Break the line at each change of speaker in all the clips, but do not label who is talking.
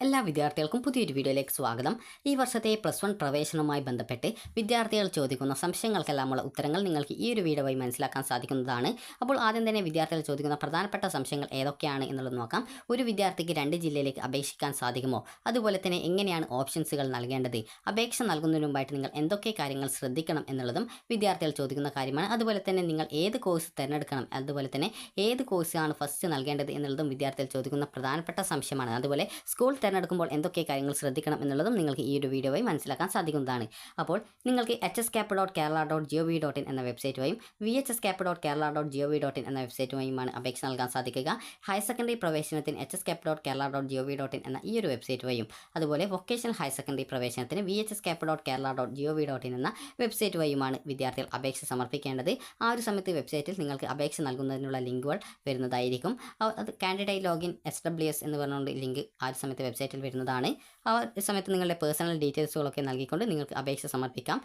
എല്ലാ വിദ്യാർത്ഥികൾക്കും പുതിയൊരു വീഡിയോയിലേക്ക് സ്വാഗതം. ഈ വർഷത്തെ പ്ലസ് വൺ പ്രവേശനവുമായി ബന്ധപ്പെട്ട് വിദ്യാർത്ഥികൾ ചോദിക്കുന്ന സംശയങ്ങൾക്കെല്ലാമുള്ള ഉത്തരങ്ങൾ നിങ്ങൾക്ക് ഈ ഒരു വീഡിയോ വഴി മനസ്സിലാക്കാൻ സാധിക്കുന്നതാണ്. അപ്പോൾ ആദ്യം തന്നെ വിദ്യാർത്ഥികൾ ചോദിക്കുന്ന പ്രധാനപ്പെട്ട സംശയങ്ങൾ ഏതൊക്കെയാണ് എന്നുള്ളത് നോക്കാം. ഒരു വിദ്യാർത്ഥിക്ക് രണ്ട് ജില്ലയിലേക്ക് അപേക്ഷിക്കാൻ സാധിക്കുമോ? അതുപോലെ തന്നെ എങ്ങനെയാണ് ഓപ്ഷൻസുകൾ നൽകേണ്ടത്? അപേക്ഷ നൽകുന്നതിന് മുമ്പായിട്ട് നിങ്ങൾ എന്തൊക്കെ കാര്യങ്ങൾ ശ്രദ്ധിക്കണം എന്നുള്ളതും വിദ്യാർത്ഥികൾ ചോദിക്കുന്ന കാര്യമാണ്. അതുപോലെ തന്നെ നിങ്ങൾ ഏത് കോഴ്സ് തിരഞ്ഞെടുക്കണം? അതുപോലെ തന്നെ ഏത് കോഴ്സാണ് ഫസ്റ്റ് നൽകേണ്ടത് എന്നുള്ളതും വിദ്യാർത്ഥികൾ ചോദിക്കുന്ന പ്രധാനപ്പെട്ട സംശയമാണ്. അതുപോലെ സ്കൂൾ തിരഞ്ഞെടുക്കുമ്പോൾ എന്തൊക്കെ കാര്യങ്ങൾ ശ്രദ്ധിക്കണം എന്നുള്ളതും നിങ്ങൾക്ക് ഈ ഒരു വീഡിയോ വഴി മനസ്സിലാക്കാൻ സാധിക്കുന്നതാണ്. അപ്പോൾ നിങ്ങൾക്ക് H S cap dot Kerala dot G O V dot in എന്ന വെബ്സൈറ്റ് വഴിയും V H S cap dot Kerala dot G O V dot in എന്ന വെബ്സൈറ്റ് വഴിയുമാണ് അപേക്ഷ നൽകാൻ സാധിക്കുക. ഹയർ സെക്കൻഡറി പ്രവേശനത്തിന് H S cap dot Kerala dot G O V dot in എന്ന ഈ ഒരു വെബ്സൈറ്റ് വഴിയും അതുപോലെ വൊക്കേഷണൽ ഹയർ സെക്കൻഡറി പ്രവേശനത്തിന് V H S cap dot Kerala dot G O V dot in എന്ന വെബ്സൈറ്റ് വഴിയുമാണ് വിദ്യാർത്ഥികൾ അപേക്ഷ സമർപ്പിക്കേണ്ടത്. ആ ഒരു സമയത്ത് വെബ്സൈറ്റിൽ നിങ്ങൾക്ക് അപേക്ഷ നൽകുന്നതിനുള്ള ലിങ്കുകൾ വരുന്നതായിരിക്കും. അത് candidate login S W S എന്ന് പറഞ്ഞുകൊണ്ട് ലിങ്ക് ആ ഒരു സമയത്ത് വെബ്സൈറ്റിൽ വരുന്നതാണ്. ആ സമയത്ത് നിങ്ങളുടെ പേഴ്സണൽ ഡീറ്റെയിൽസുകളൊക്കെ നൽകിക്കൊണ്ട് നിങ്ങൾക്ക് അപേക്ഷ സമർപ്പിക്കാം.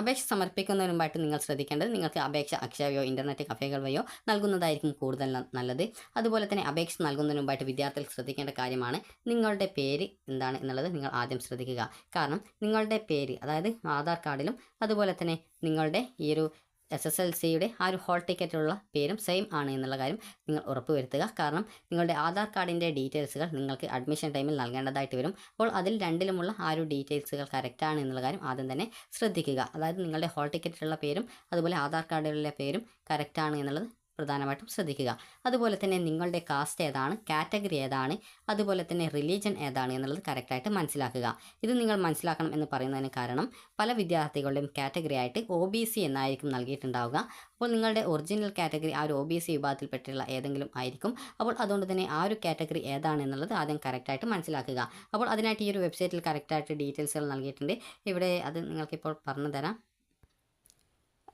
അപേക്ഷ സമർപ്പിക്കുന്നതിന് മുമ്പായിട്ട് നിങ്ങൾ ശ്രദ്ധിക്കേണ്ടത് നിങ്ങൾക്ക് അപേക്ഷ അക്ഷയോ ഇന്റർനെറ്റ് കഫേകൾ വഴിയോ നൽകുന്നതായിരിക്കും കൂടുതൽ നല്ലത്. അതുപോലെ തന്നെ അപേക്ഷ നൽകുന്നതിന് മുമ്പായിട്ട് വിദ്യാർത്ഥികൾ ശ്രദ്ധിക്കേണ്ട കാര്യമാണ് നിങ്ങളുടെ പേര് എന്താണ് എന്നുള്ളത് നിങ്ങൾ ആദ്യം ശ്രദ്ധിക്കുക. കാരണം നിങ്ങളുടെ പേര് അതായത് ആധാർ കാർഡിലും അതുപോലെ തന്നെ നിങ്ങളുടെ ഈ ഒരു എസ് എസ് എൽ സിയുടെ ആ ഒരു ഹോൾ ടിക്കറ്റിലുള്ള പേരും സെയിം ആണ് എന്നുള്ള കാര്യം നിങ്ങൾ ഉറപ്പുവരുത്തുക. കാരണം നിങ്ങളുടെ ആധാർ കാർഡിന്റെ ഡീറ്റെയിൽസുകൾ നിങ്ങൾക്ക് അഡ്മിഷൻ ടൈമിൽ നൽകേണ്ടതായിട്ട് വരും. അപ്പോൾ അതിൽ രണ്ടിലുമുള്ള ആ ഒരു ഡീറ്റെയിൽസുകൾ കറക്റ്റാണ് എന്നുള്ള കാര്യം ആദ്യം തന്നെ ശ്രദ്ധിക്കുക. അതായത് നിങ്ങളുടെ ഹോൾ ടിക്കറ്റിലുള്ള പേരും അതുപോലെ ആധാർ കാർഡിലുള്ള പേരും കറക്റ്റാണ് എന്നുള്ളത് പ്രധാനമായിട്ടും ശ്രദ്ധിക്കുക. അതുപോലെ തന്നെ നിങ്ങളുടെ കാസ്റ്റ് ഏതാണ് കാറ്റഗറി ഏതാണ് അതുപോലെ തന്നെ റിലീജൻ ഏതാണ് എന്നുള്ളത് കറക്റ്റായിട്ട് മനസ്സിലാക്കുക. ഇത് നിങ്ങൾ മനസ്സിലാക്കണം എന്ന് പറയുന്നതിന് കാരണം പല വിദ്യാർത്ഥികളുടെയും കാറ്റഗറി ആയിട്ട് ഒ ബി സി എന്നായിരിക്കും നൽകിയിട്ടുണ്ടാവുക. അപ്പോൾ നിങ്ങളുടെ ഒറിജിനൽ കാറ്റഗറി ആ ഒരു ഒ ബി സി വിഭാഗത്തിൽപ്പെട്ടുള്ള ഏതെങ്കിലും ആയിരിക്കും. അപ്പോൾ അതുകൊണ്ട് തന്നെ ആ ഒരു കാറ്റഗറി ഏതാണ് എന്നുള്ളത് ആദ്യം കറക്റ്റായിട്ട് മനസ്സിലാക്കുക. അപ്പോൾ അതിനായിട്ട് ഈ ഒരു വെബ്സൈറ്റിൽ കറക്റ്റായിട്ട് ഡീറ്റെയിൽസുകൾ നൽകിയിട്ടുണ്ട്. ഇവിടെ അത് നിങ്ങൾക്കിപ്പോൾ പറഞ്ഞു തരാം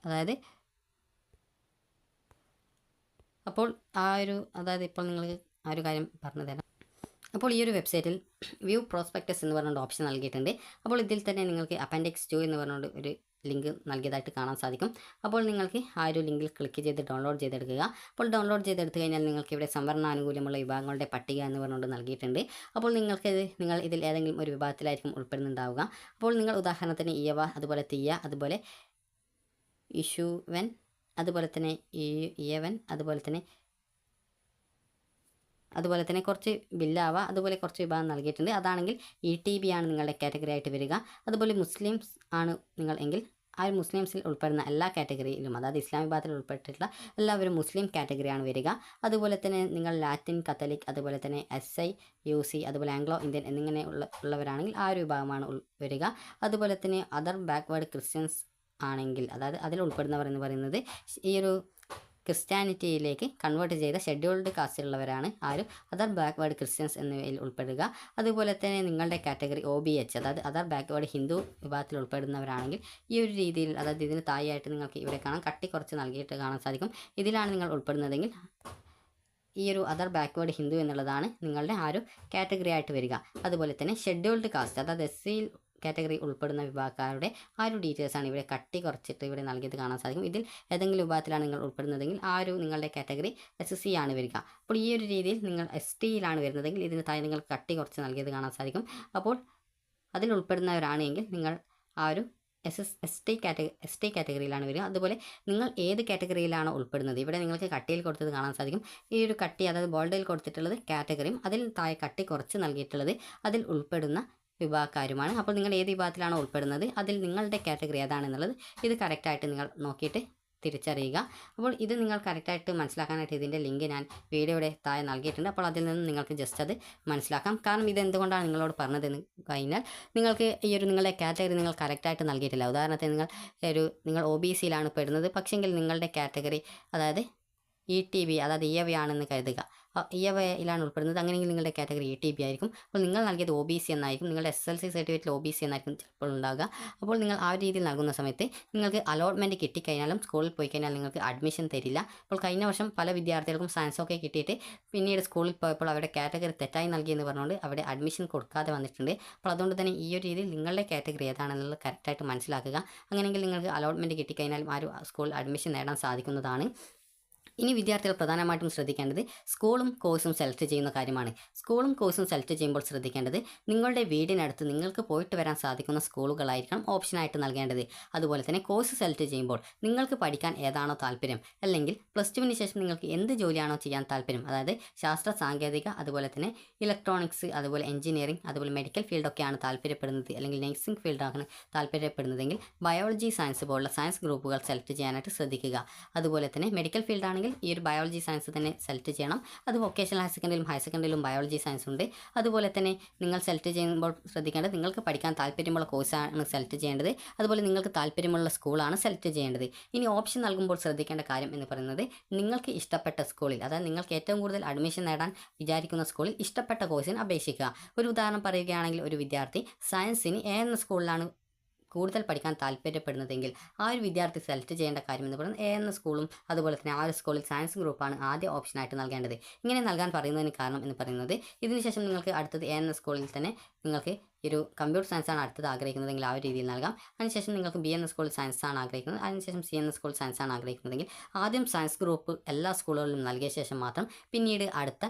അതായത് അപ്പോൾ ആ ഒരു അതായത് ഇപ്പോൾ നിങ്ങൾ ആ ഒരു കാര്യം പറഞ്ഞു തരാം. അപ്പോൾ ഈ ഒരു വെബ്സൈറ്റിൽ വ്യൂ പ്രോസ്പെക്ടസ് എന്ന് പറഞ്ഞുകൊണ്ട് ഓപ്ഷൻ നൽകിയിട്ടുണ്ട്. അപ്പോൾ ഇതിൽ തന്നെ നിങ്ങൾക്ക് അപ്പൻഡിക്സ് ടു എന്ന് പറഞ്ഞുകൊണ്ട് ഒരു ലിങ്ക് നൽകിയതായിട്ട് കാണാൻ സാധിക്കും. അപ്പോൾ നിങ്ങൾക്ക് ആ ഒരു ലിങ്കിൽ ക്ലിക്ക് ചെയ്ത് ഡൗൺലോഡ് ചെയ്തെടുക്കുക. അപ്പോൾ ഡൗൺലോഡ് ചെയ്തെടുത്ത് കഴിഞ്ഞാൽ നിങ്ങൾക്ക് ഇവിടെ സംവരണാനുകൂല്യമുള്ള വിഭാഗങ്ങളുടെ പട്ടിക എന്ന് പറഞ്ഞുകൊണ്ട് നൽകിയിട്ടുണ്ട്. അപ്പോൾ നിങ്ങൾക്ക് നിങ്ങൾ ഇതിൽ ഏതെങ്കിലും ഒരു വിഭാഗത്തിലായിരിക്കും ഉൾപ്പെടുന്നുണ്ടാവുക. അപ്പോൾ നിങ്ങൾ ഉദാഹരണത്തിന് ഇയവ അതുപോലെ തീയ അതുപോലെ ഇഷുവൻ അതുപോലെ തന്നെ ഈ ഇയവൻ അതുപോലെ തന്നെ അതുപോലെ തന്നെ കുറച്ച് ബില്ലാവ അതുപോലെ കുറച്ച് വിഭാഗം നൽകിയിട്ടുണ്ട്. അതാണെങ്കിൽ ഇ ടി ബി ആണ് നിങ്ങളുടെ കാറ്റഗറി ആയിട്ട് വരിക. അതുപോലെ മുസ്ലിംസ് ആണ് നിങ്ങൾ എങ്കിൽ ആ ഒരു മുസ്ലിംസിൽ ഉൾപ്പെടുന്ന എല്ലാ കാറ്റഗറിയിലും അതായത് ഇസ്ലാം വിഭാഗത്തിൽ ഉൾപ്പെട്ടിട്ടുള്ള എല്ലാവരും മുസ്ലിം കാറ്റഗറിയാണ് വരിക. അതുപോലെ തന്നെ നിങ്ങൾ ലാറ്റിൻ കത്തലിക് അതുപോലെ തന്നെ എസ് ഐ യു സി അതുപോലെ ആംഗ്ലോ ഇന്ത്യൻ എന്നിങ്ങനെ ഉള്ള ഉള്ളവരാണെങ്കിൽ ആ ഒരു വിഭാഗമാണ് വരിക. അതുപോലെ തന്നെ അതർ ബാക്ക്വേർഡ് ക്രിസ്ത്യൻസ് ആണെങ്കിൽ അതായത് അതിൽ ഉൾപ്പെടുന്നവർ എന്ന് പറയുന്നത് ഈ ഒരു ക്രിസ്ത്യാനിറ്റിയിലേക്ക് കൺവേർട്ട് ചെയ്ത ഷെഡ്യൂൾഡ് കാസ്റ്റിലുള്ളവരാണ് ആരും അതർ ബാക്ക്വേർഡ് ക്രിസ്ത്യൻസ് എന്നിവയിൽ ഉൾപ്പെടുക. അതുപോലെ തന്നെ നിങ്ങളുടെ കാറ്റഗറി ഒ ബി എച്ച് അതായത് അതർ ബാക്ക്വേർഡ് ഹിന്ദു വിഭാഗത്തിൽ ഉൾപ്പെടുന്നവരാണെങ്കിൽ ഈ ഒരു രീതിയിൽ അതായത് ഇതിന് താഴെയായിട്ട് നിങ്ങൾക്ക് ഇവിടെ കാണാം കട്ടി കുറച്ച് നൽകിയിട്ട് കാണാൻ സാധിക്കും. ഇതിലാണ് നിങ്ങൾ ഉൾപ്പെടുന്നതെങ്കിൽ ഈ ഒരു അതർ ബാക്ക്വേർഡ് ഹിന്ദു എന്നുള്ളതാണ് നിങ്ങളുടെ ആ ഒരു കാറ്റഗറി ആയിട്ട് വരിക. അതുപോലെ തന്നെ ഷെഡ്യൂൾഡ് കാസ്റ്റ് അതായത് എസ് സി കാറ്റഗറി ഉൾപ്പെടുന്ന വിഭാഗക്കാരുടെ ആ ഒരു ഡീറ്റെയിൽസ് ആണ് ഇവിടെ കട്ടി കുറച്ചിട്ട് ഇവിടെ നൽകിയത് കാണാൻ സാധിക്കും. ഇതിൽ ഏതെങ്കിലും വിഭാഗത്തിലാണ് നിങ്ങൾ ഉൾപ്പെടുന്നതെങ്കിൽ ആ ഒരു നിങ്ങളുടെ കാറ്റഗറി എസ് സി ആണ് വരിക. അപ്പോൾ ഈ ഒരു രീതിയിൽ നിങ്ങൾ എസ് ടിയിലാണ് വരുന്നതെങ്കിൽ ഇതിന് താഴെ നിങ്ങൾ കട്ടി കുറച്ച് നൽകിയത് കാണാൻ സാധിക്കും. അപ്പോൾ അതിൽ ഉൾപ്പെടുന്നവരാണ് എങ്കിൽ നിങ്ങൾ ആ ഒരു S S S T category S T കാറ്റഗറിയിലാണ് വരിക. അതുപോലെ നിങ്ങൾ ഏത് കാറ്റഗറിയിലാണോ ഉൾപ്പെടുന്നത്? ഇവിടെ നിങ്ങൾക്ക് കട്ടിയിൽ കൊടുത്തത് കാണാൻ സാധിക്കും. ഈ ഒരു കട്ടി അതായത് ബോൾഡിൽ കൊടുത്തിട്ടുള്ളത് കാറ്റഗറിയും അതിൽ താഴെ കട്ടി കുറച്ച് നൽകിയിട്ടുള്ളത് അതിൽ ഉൾപ്പെടുന്ന വിഭാഗക്കാരുമാണ്. അപ്പോൾ നിങ്ങൾ ഏത് വിഭാഗത്തിലാണ് ഉൾപ്പെടുന്നത്? അതിൽ നിങ്ങളുടെ കാറ്റഗറി ഏതാണെന്നുള്ളത് ഇത് കറക്റ്റായിട്ട് നിങ്ങൾ നോക്കിയിട്ട് തിരിച്ചറിയുക. അപ്പോൾ ഇത് നിങ്ങൾ കറക്റ്റായിട്ട് മനസ്സിലാക്കാനായിട്ട് ഇതിന്റെ ലിങ്ക് ഞാൻ വീഡിയോയുടെ താഴെ നൽകിയിട്ടുണ്ട്. അപ്പോൾ അതിൽ നിന്ന് നിങ്ങൾക്ക് ജസ്റ്റ് അത് മനസ്സിലാക്കാം. കാരണം ഇത് എന്തുകൊണ്ടാണ് നിങ്ങളോട് പറഞ്ഞതെന്ന് കഴിഞ്ഞാൽ നിങ്ങൾക്ക് ഈ ഒരു നിങ്ങളുടെ കാറ്റഗറി നിങ്ങൾ കറക്റ്റായിട്ട് നൽകിയിട്ടില്ല. ഉദാഹരണത്തിന് നിങ്ങൾ ഒരു നിങ്ങൾ ഒ ബി സിയിലാണ് പെടുന്നത്. പക്ഷെങ്കിൽ നിങ്ങളുടെ കാറ്റഗറി അതായത് ഇ ടി ബി അതായത് ഇ എവ ആണെന്ന് കരുതുക. ഇ എവയിലാണ് ഉൾപ്പെടുന്നത്. അങ്ങനെയെങ്കിൽ നിങ്ങളുടെ കാറ്റഗറി ഇ ടി ബി ആയിരിക്കും. അപ്പോൾ നിങ്ങൾ നൽകിയത് ഒ ബി സി എന്നായിരിക്കും. നിങ്ങളുടെ എസ് എൽ സി സർട്ടിഫിക്കറ്റിൽ ഒ ബി സി എന്നായിരിക്കും ചിലപ്പോൾ ഉണ്ടാകുക അപ്പോൾ നിങ്ങൾ ആ ഒരു രീതിയിൽ നൽകുന്ന സമയത്ത് നിങ്ങൾക്ക് അലോട്ട്മെന്റ് കിട്ടിക്കഴിഞ്ഞാലും സ്കൂളിൽ പോയി കഴിഞ്ഞാൽ നിങ്ങൾക്ക് അഡ്മിഷൻ തരില്ല. അപ്പോൾ കഴിഞ്ഞ വർഷം പല വിദ്യാർത്ഥികൾക്കും സയൻസൊക്കെ കിട്ടിയിട്ട് പിന്നീട് സ്കൂളിൽ പോയപ്പോൾ അവരുടെ കാറ്റഗറി തെറ്റായി നൽകിയെന്ന് പറഞ്ഞുകൊണ്ട് അവിടെ അഡ്മിഷൻ കൊടുക്കാതെ വന്നിട്ടുണ്ട്. അപ്പോൾ അതുകൊണ്ട് തന്നെ ഈ ഒരു രീതിയിൽ നിങ്ങളുടെ കാറ്റഗറി ഏതാണെന്നുള്ളത് കറക്റ്റായിട്ട് മനസ്സിലാക്കുക. അങ്ങനെയെങ്കിൽ നിങ്ങൾക്ക് അലോട്ട്മെന്റ് കിട്ടിക്കഴിഞ്ഞാലും ആ ഒരു സ്കൂളിൽ അഡ്മിഷൻ നേടാൻ സാധിക്കുന്നതാണ്. ഇനി വിദ്യാർത്ഥികൾ പ്രധാനമായിട്ടും ശ്രദ്ധിക്കേണ്ടത് സ്കൂളും കോഴ്സും സെലക്ട് ചെയ്യുന്ന കാര്യമാണ്. സ്കൂളും കോഴ്സും സെലക്ട് ചെയ്യുമ്പോൾ ശ്രദ്ധിക്കേണ്ടത് നിങ്ങളുടെ വീടിനടുത്ത് നിങ്ങൾക്ക് പോയിട്ട് വരാൻ സാധിക്കുന്ന സ്കൂളുകളായിരിക്കണം ഓപ്ഷനായിട്ട് നൽകേണ്ടത്. അതുപോലെ തന്നെ കോഴ്സ് സെലക്ട് ചെയ്യുമ്പോൾ നിങ്ങൾക്ക് പഠിക്കാൻ ഏതാണോ താല്പര്യം അല്ലെങ്കിൽ പ്ലസ് ടുവിന് ശേഷം നിങ്ങൾക്ക് എന്ത് ജോലിയാണോ ചെയ്യാൻ താല്പര്യം അതായത് ശാസ്ത്ര സാങ്കേതിക അതുപോലെ തന്നെ ഇലക്ട്രോണിക്സ് അതുപോലെ എഞ്ചിനീയറിംഗ് അതുപോലെ മെഡിക്കൽ ഫീൽഡൊക്കെയാണ് താല്പര്യപ്പെടുന്നത് അല്ലെങ്കിൽ നഴ്സിംഗ് ഫീൽഡാണ് താല്പര്യപ്പെടുന്നതെങ്കിൽ ബയോളജി സയൻസ് പോലുള്ള സയൻസ് ഗ്രൂപ്പുകൾ സെലക്ട് ചെയ്യാനായിട്ട് ശ്രദ്ധിക്കുക. അതുപോലെ തന്നെ മെഡിക്കൽ ഫീൽഡാണെങ്കിൽ ഈ ഒരു ബയോളജി സയൻസ് തന്നെ സെലക്ട് ചെയ്യണം. അത് വൊക്കേഷണൽ ഹയർ സെക്കൻഡറിയിലും ഹയർ സെക്കൻഡറിയിലും ബയോളജി സയൻസ് ഉണ്ട്. അതുപോലെ തന്നെ നിങ്ങൾ സെലക്ട് ചെയ്യുമ്പോൾ ശ്രദ്ധിക്കേണ്ടത് നിങ്ങൾക്ക് പഠിക്കാൻ താല്പര്യമുള്ള കോഴ്സാണ് സെലക്ട് ചെയ്യേണ്ടത്. അതുപോലെ നിങ്ങൾക്ക് താല്പര്യമുള്ള സ്കൂളാണ് സെലക്ട് ചെയ്യേണ്ടത്. ഇനി ഓപ്ഷൻ നൽകുമ്പോൾ ശ്രദ്ധിക്കേണ്ട കാര്യം എന്ന് പറയുന്നത് നിങ്ങൾക്ക് ഇഷ്ടപ്പെട്ട സ്കൂളിൽ അതായത് നിങ്ങൾക്ക് ഏറ്റവും കൂടുതൽ അഡ്മിഷൻ നേടാൻ വിചാരിക്കുന്ന സ്കൂളിൽ ഇഷ്ടപ്പെട്ട കോഴ്സിന് അപേക്ഷിക്കുക. ഒരു ഉദാഹരണം പറയുകയാണെങ്കിൽ ഒരു വിദ്യാർത്ഥി സയൻസിന് ഏതെന്ന സ്കൂളിലാണ് കൂടുതൽ പഠിക്കാൻ താല്പര്യപ്പെടുന്നതെങ്കിൽ ആ ഒരു വിദ്യാർത്ഥി സെലക്ട് ചെയ്യേണ്ട കാര്യം എന്ന് പറയുന്നത് എ എന്ന സ്കൂളും അതുപോലെ തന്നെ ആ ഒരു സ്കൂളിൽ സയൻസ് ഗ്രൂപ്പാണ് ആദ്യ ഓപ്ഷനായിട്ട് നൽകേണ്ടത്. ഇങ്ങനെ നൽകാൻ പറയുന്നതിന് കാരണം എന്ന് പറയുന്നത് ഇതിനുശേഷം നിങ്ങൾക്ക് അടുത്തത് എ എന്ന സ്കൂളിൽ തന്നെ നിങ്ങൾക്ക് ഒരു കമ്പ്യൂട്ടർ സയൻസ് ആണ് അടുത്തത് ആഗ്രഹിക്കുന്നതെങ്കിൽ ആ ഒരു രീതിയിൽ നൽകാം. അതിനുശേഷം നിങ്ങൾക്ക് ബി എന്ന സ്കൂൾ സയൻസ് ആണ് ആഗ്രഹിക്കുന്നത്. അതിനുശേഷം സി എന്ന സ്കൂൾ സയൻസ് ആണ് ആഗ്രഹിക്കുന്നതെങ്കിൽ ആദ്യം സയൻസ് ഗ്രൂപ്പ് എല്ലാ സ്കൂളുകളിലും നൽകിയ ശേഷം മാത്രം പിന്നീട് അടുത്ത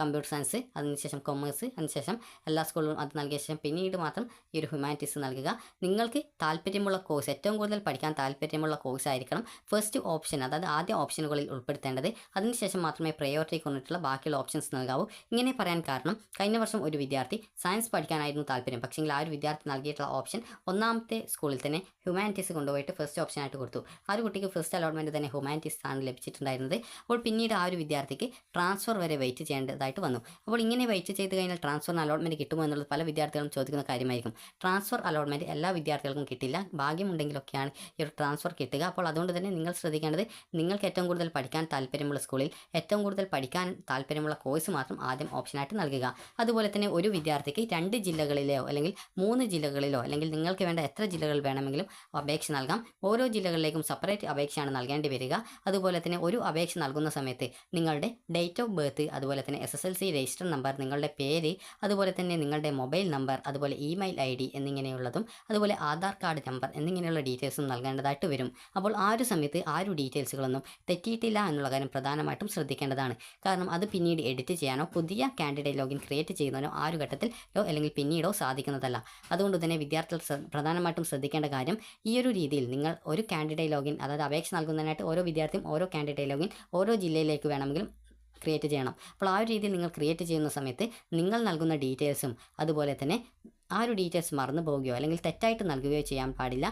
കമ്പ്യൂട്ടർ സയൻസ് അതിനുശേഷം കൊമേഴ്സ് അതിനുശേഷം എല്ലാ സ്കൂളിലും അത് നൽകിയ ശേഷം പിന്നീട് മാത്രം ഈ ഒരു ഹ്യൂമാനിറ്റീസ് നൽകുക. നിങ്ങൾക്ക് താല്പര്യമുള്ള കോഴ്സ് ഏറ്റവും കൂടുതൽ പഠിക്കാൻ താല്പര്യമുള്ള കോഴ്സ് ആയിരിക്കണം ഫസ്റ്റ് ഓപ്ഷൻ അതായത് ആദ്യ ഓപ്ഷനുകളിൽ ഉൾപ്പെടുത്തേണ്ടത്. അതിനുശേഷം മാത്രമേ പ്രയോറിറ്റി കൊണ്ടിട്ടുള്ള ബാക്കിയുള്ള ഓപ്ഷൻസ് നൽകാവൂ. ഇങ്ങനെ പറയാൻ കാരണം കഴിഞ്ഞ വർഷം ഒരു വിദ്യാർത്ഥി സയൻസ് പഠിക്കാനായിരുന്നു താല്പര്യം. പക്ഷേ ആ ഒരു വിദ്യാർത്ഥി നൽകിയിട്ടുള്ള ഓപ്ഷൻ ഒന്നാമത്തെ സ്കൂളിൽ തന്നെ ഹ്യൂമാനിറ്റീസ് കൊണ്ടുപോയിട്ട് ഫസ്റ്റ് ഓപ്ഷൻ ആയിട്ട് കൊടുത്തു. ആ ഒരു കുട്ടിക്ക് ഫസ്റ്റ് അലോട്ട്മെന്റ് തന്നെ ഹ്യൂമാനിറ്റീസ് ആണ് ലഭിച്ചിട്ടുണ്ടായിരുന്നത്. അപ്പോൾ പിന്നീട് ആ ഒരു വിദ്യാർത്ഥിക്ക് ട്രാൻസ്ഫർ വരെ വെയിറ്റ് ചെയ്യേണ്ടതായിട്ട് വന്നു. അപ്പോൾ ഇങ്ങനെ വെയിറ്റ് ചെയ്ത് കഴിഞ്ഞാൽ ട്രാൻസ്ഫറിന് അലോട്ട്മെന്റ് കിട്ടുമോ എന്നുള്ളത് പല വിദ്യാർത്ഥികളും ചോദിക്കുന്ന കാര്യമായിരിക്കും. ട്രാൻസ്ഫർ അലോട്ട്മെന്റ് എല്ലാ വിദ്യാർത്ഥികൾക്കും കിട്ടില്ല. ഭാഗ്യമുണ്ടെങ്കിലൊക്കെയാണ് ഈ ഒരു ട്രാൻസ്ഫർ കിട്ടുക. അപ്പോൾ അതുകൊണ്ട് തന്നെ നിങ്ങൾ ശ്രദ്ധിക്കേണ്ടത് നിങ്ങൾക്ക് ഏറ്റവും കൂടുതൽ പഠിക്കാൻ താല്പര്യമുള്ള സ്കൂളിൽ ഏറ്റവും കൂടുതൽ പഠിക്കാൻ താല്പര്യമുള്ള കോഴ്സ് മാത്രം ആദ്യം ഓപ്ഷനായിട്ട് നൽകുക. അതുപോലെ തന്നെ ഒരു വിദ്യാർത്ഥിക്ക് രണ്ട് ജില്ലകളിലെയോ അല്ലെങ്കിൽ മൂന്ന് ജില്ലകളിലോ അല്ലെങ്കിൽ നിങ്ങൾക്ക് വേണ്ട എത്ര ജില്ലകൾ വേണമെങ്കിലും അപേക്ഷ നൽകാം. ഓരോ ജില്ലകളിലേക്കും സെപ്പറേറ്റ് അപേക്ഷയാണ് നൽകേണ്ടി വരിക. അതുപോലെ തന്നെ ഒരു അപേക്ഷ നൽകുന്ന സമയത്ത് നിങ്ങളുടെ ഡേറ്റ് ഓഫ് ബർത്ത് അതുപോലെ തന്നെ S S S L C register number നിങ്ങളുടെ പേര് അതുപോലെ തന്നെ നിങ്ങളുടെ മൊബൈൽ നമ്പർ അതുപോലെ ഇമെയിൽ ഐ ഡി എന്നിങ്ങനെയുള്ളതും അതുപോലെ ആധാർ കാർഡ് നമ്പർ എന്നിങ്ങനെയുള്ള ഡീറ്റെയിൽസും നൽകേണ്ടതായിട്ട് വരും. അപ്പോൾ ആ ഒരു സമയത്ത് ആ ഒരു ഡീറ്റെയിൽസുകളൊന്നും തെറ്റിയിട്ടില്ല എന്നുള്ള കാര്യം പ്രധാനമായിട്ടും ശ്രദ്ധിക്കേണ്ടതാണ്. കാരണം അത് പിന്നീട് എഡിറ്റ് ചെയ്യാനോ പുതിയ കാൻഡിഡേറ്റ് ലോഗിൻ ക്രിയേറ്റ് ചെയ്യുന്നതിനോ ആ ഒരു ഘട്ടത്തിലോ അല്ലെങ്കിൽ പിന്നീടോ സാധിക്കുന്നതല്ല. അതുകൊണ്ട് തന്നെ വിദ്യാർത്ഥികൾ പ്രധാനമായിട്ടും ശ്രദ്ധിക്കേണ്ട കാര്യം ഈ ഒരു രീതിയിൽ നിങ്ങൾ ഒരു കാൻഡിഡേറ്റ് ലോഗിൻ അതായത് അപേക്ഷ നൽകുന്നതിനായിട്ട് ഓരോ വിദ്യാർത്ഥിയും ഓരോ കാൻഡിഡേറ്റ് ലോഗിൻ ഓരോ ജില്ലയിലേക്ക് വേണമെങ്കിലും ക്രിയേറ്റ് ചെയ്യണം. അപ്പോൾ ആ ഒരു രീതിയിൽ നിങ്ങൾ ക്രിയേറ്റ് ചെയ്യുന്ന സമയത്ത് നിങ്ങൾ നൽകുന്ന ഡീറ്റെയിൽസും അതുപോലെ തന്നെ ആ ഒരു ഡീറ്റെയിൽസ് മറന്നു പോവുകയോ അല്ലെങ്കിൽ തെറ്റായിട്ട് നൽകുകയോ ചെയ്യാൻ പാടില്ല.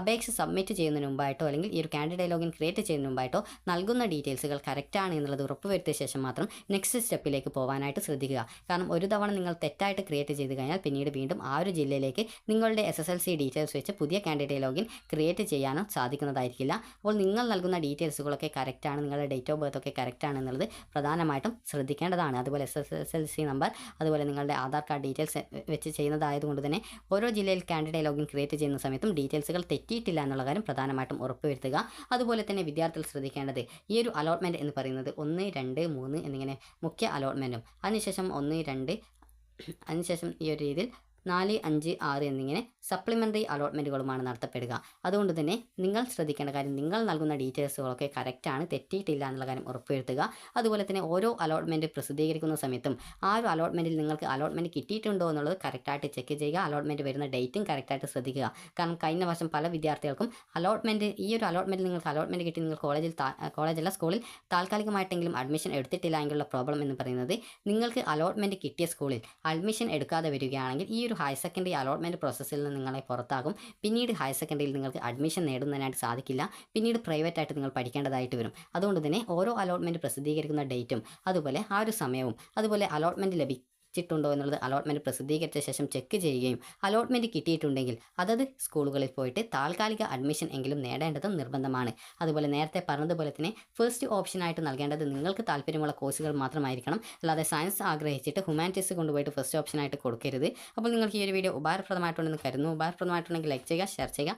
അപേക്ഷ സബ്മിറ്റ് ചെയ്യുന്നതിന് മുമ്പായിട്ടോ അല്ലെങ്കിൽ ഈ ഒരു കാൻഡിഡേറ്റ് ലോഗിൻ ക്രിയേറ്റ് ചെയ്യുന്നതിന് മുമ്പായിട്ടോ നൽകുന്ന ഡീറ്റെയിൽസുകൾ കറക്റ്റാണ് എന്നുള്ളത് ഉറപ്പുവരുത്തിയ ശേഷം മാത്രം നെക്സ്റ്റ് സ്റ്റെപ്പിലേക്ക് പോകാനായിട്ട് ശ്രദ്ധിക്കുക. കാരണം ഒരു തവണ നിങ്ങൾ തെറ്റായിട്ട് ക്രിയേറ്റ് ചെയ്ത് കഴിഞ്ഞാൽ പിന്നീട് വീണ്ടും ആ ഒരു ജില്ലയിലേക്ക് നിങ്ങളുടെ S S L C details വെച്ച് പുതിയ കാൻഡിഡേറ്റ് ലോഗിൻ ക്രിയേറ്റ് ചെയ്യാനോ സാധിക്കുന്നതായിരിക്കില്ല. അപ്പോൾ നിങ്ങൾ നൽകുന്ന ഡീറ്റെയിൽസുകളൊക്കെ കറക്റ്റാണ് നിങ്ങളുടെ ഡേറ്റ് ഓഫ് ബർത്ത് ഒക്കെ കറക്റ്റാണ് എന്നുള്ളത് പ്രധാനമായിട്ടും ശ്രദ്ധിക്കേണ്ടതാണ്. അതുപോലെ S S L C number അതുപോലെ നിങ്ങളുടെ ആധാർ കാർഡ് ഡീറ്റെയിൽസ് വെച്ച് ചെയ്യുന്നതായതുകൊണ്ട് തന്നെ ഓരോ ജില്ലയിൽ കാൻഡിഡേറ്റ് ലോഗിൻ ക്രിയേറ്റ് ചെയ്യുന്ന സമയത്തും ഡീറ്റെയിൽസുകൾ തെറ്റിയിട്ടില്ല എന്നുള്ള കാര്യം പ്രധാനമായിട്ടും ഉറപ്പുവരുത്തുക. അതുപോലെ തന്നെ വിദ്യാർത്ഥികൾ ശ്രദ്ധിക്കേണ്ടത് ഈ ഒരു അലോട്ട്മെന്റ് എന്ന് പറയുന്നത് ഒന്ന് രണ്ട് മൂന്ന് എന്നിങ്ങനെ മുഖ്യ അലോട്ട്മെന്റും അതിനുശേഷം ഒന്ന് രണ്ട് അതിനുശേഷം ഈ ഒരു രീതിയിൽ നാല് അഞ്ച് ആറ് എന്നിങ്ങനെ സപ്ലിമെന്ററി അലോട്ട്മെന്റുകളുമാണ് നടത്തപ്പെടുക. അതുകൊണ്ട് തന്നെ നിങ്ങൾ ശ്രദ്ധിക്കേണ്ട കാര്യം നിങ്ങൾ നൽകുന്ന ഡീറ്റെയിൽസുകളൊക്കെ കറക്റ്റാണ് തെറ്റിയിട്ടില്ല എന്നുള്ള കാര്യം ഉറപ്പുവരുത്തുക. അതുപോലെ തന്നെ ഓരോ അലോട്ട്മെന്റ് പ്രസിദ്ധീകരിക്കുന്ന സമയത്തും ആ ഒരു അലോട്ട്മെന്റിൽ നിങ്ങൾക്ക് അലോട്ട്മെന്റ് കിട്ടിയിട്ടുണ്ടോ എന്നുള്ളത് കറക്റ്റായിട്ട് ചെക്ക് ചെയ്യുക. അലോട്ട്മെന്റ് വരുന്ന ഡേറ്റും കറക്റ്റായിട്ട് ശ്രദ്ധിക്കുക. കാരണം കഴിഞ്ഞ വർഷം പല വിദ്യാർത്ഥികൾക്കും അലോട്ട്മെന്റ് ഈ ഒരു അലോട്ട്മെന്റ് നിങ്ങൾക്ക് അലോട്ട്മെന്റ് കിട്ടി നിങ്ങൾ കോളേജിൽ കോളേജല്ല സ്കൂളിൽ താൽക്കാലികമായിട്ടെങ്കിലും അഡ്മിഷൻ എടുത്തിട്ടില്ല എങ്കിലുള്ള പ്രോബ്ലം എന്ന് പറയുന്നത് നിങ്ങൾക്ക് അലോട്ട്മെന്റ് കിട്ടിയ സ്കൂളിൽ അഡ്മിഷൻ എടുക്കാതെ വരികയാണെങ്കിൽ ഈ ഹയർ സെക്കൻഡറി അലോട്ട്മെന്റ് പ്രോസസ്സിൽ നിന്ന് നിങ്ങളെ പുറത്താകും. പിന്നീട് ഹയർ സെക്കൻഡറിയിൽ നിങ്ങൾക്ക് അഡ്മിഷൻ നേടുന്നതിനായിട്ട് സാധിക്കില്ല. പിന്നീട് പ്രൈവറ്റ് ആയിട്ട് നിങ്ങൾ പഠിക്കേണ്ടതായിട്ട് വരും. അതുകൊണ്ട് തന്നെ ഓരോ അലോട്ട്മെന്റ് പ്രസിദ്ധീകരിക്കുന്ന ഡേറ്റും അതുപോലെ ആ ഒരു സമയവും അതുപോലെ അലോട്ട്മെന്റ് ലഭി ച്ചിട്ടുണ്ടോ എന്നുള്ളത് അലോട്ട്മെന്റ് പ്രസിദ്ധീകരിച്ച ശേഷം ചെക്ക് ചെയ്യുകയും അലോട്ട്മെന്റ് കിട്ടിയിട്ടുണ്ടെങ്കിൽ അതത് സ്കൂളുകളിൽ പോയിട്ട് താൽക്കാലിക അഡ്മിഷൻ എങ്കിലും നേടേണ്ടത് നിർബന്ധമാണ്. അതുപോലെ നേരത്തെ പറഞ്ഞതുപോലെ തന്നെ ഫസ്റ്റ് ഓപ്ഷനായിട്ട് നൽകേണ്ടത് നിങ്ങൾക്ക് താല്പര്യമുള്ള കോഴ്സുകൾ മാത്രമായിരിക്കണം. അല്ലാതെ സയൻസ് ആഗ്രഹിച്ചിട്ട് ഹ്യൂമാനിറ്റീസ് കൊണ്ടുപോയിട്ട് ഫസ്റ്റ് ഓപ്ഷനായിട്ട് കൊടുക്കരുത്. അപ്പോൾ നിങ്ങൾക്ക് ഈ ഒരു വീഡിയോ ഉപകാരപ്രദമായിട്ടുണ്ടെന്ന് കരുതുന്നു. ഉപകാരപ്രദമായിട്ടുണ്ടെങ്കിൽ ലൈക്ക് ചെയ്യുക ഷെയർ ചെയ്യുക.